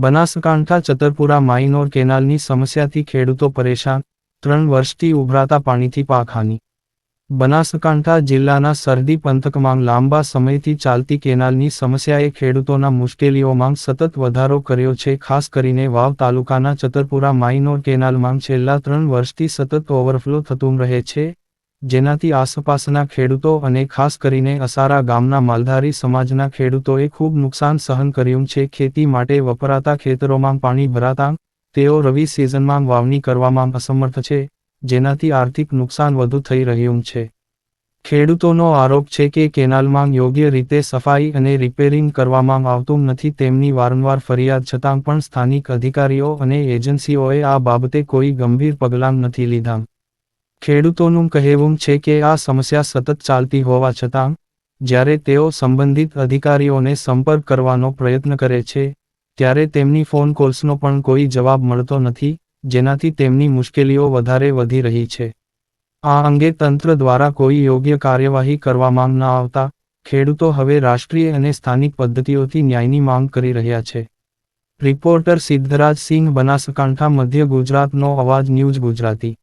Banaskantha ચતરપુરા minor કેનાલની સમસ્યાથી ખેડૂતો પરેશાન, ત્રણ વર્ષથી ઉભરાતા પાણીથી પાકહાની. બનાસકાંઠા જિલ્લાના સરહદી પંથકમાં લાંબા સમયથી ચાલતી કેનાલની સમસ્યાએ ખેડૂતોના મુશ્કેલીઓમાં સતત વધારો કર્યો છે, ખાસ કરીને વાવ તાલુકાના ચતરપુરા માઇનોર કેનાલમાં છેલ્લા ત્રણ વર્ષથી સતત ઓવરફ્લો થતું રહે છે. જેનાથી આસપાસના ખેડૂતો અને ખાસ કરીને અસારા ગામના માલધારી સમાજના ખેડૂતોએ ખૂબ નુકસાન સહન કર્યું છે. ખેતી માટે વપરાતા ખેતરોમાં પાણી ભરાતા તેઓ રવિ સિઝનમાં વાવણી કરવામાં અસમર્થ છે, જેનાથી આર્થિક નુકસાન વધુ થઈ રહ્યું છે. ખેડૂતોનો આરોપ છે કે કેનાલમાં યોગ્ય રીતે સફાઈ અને રિપેરિંગ કરવામાં આવતું નથી. તેમની વારંવાર ફરિયાદ છતાં પણ સ્થાનિક અધિકારીઓ અને એજન્સીઓએ આ બાબતે કોઈ ગંભીર પગલાં નથી લીધા. ખેડૂતોનું કહેવું છે કે આ સમસ્યા સતત ચાલતી હોવા છતાં, જ્યારે તેઓ સંબંધિત અધિકારીઓને સંપર્ક કરવાનો પ્રયત્ન કરે છે, ત્યારે તેમની ફોન કોલ્સનો પણ કોઈ જવાબ મળતો નથી, જેનાથી તેમની મુશ્કેલીઓ વધારે વધી રહી છે. આ અંગે તંત્ર દ્વારા કોઈ યોગ્ય કાર્યવાહી કરવામાં ન આવતા, ખેડૂતો હવે રાષ્ટ્રીય અને સ્થાનિક પદ્ધતિઓથી ન્યાયની માંગ કરી રહ્યા છે. રિપોર્ટર સિદ્ધરાજ સિંહ બનાસકાંઠા, મધ્ય ગુજરાતનો અવાજ ન્યૂઝ ગુજરાતી.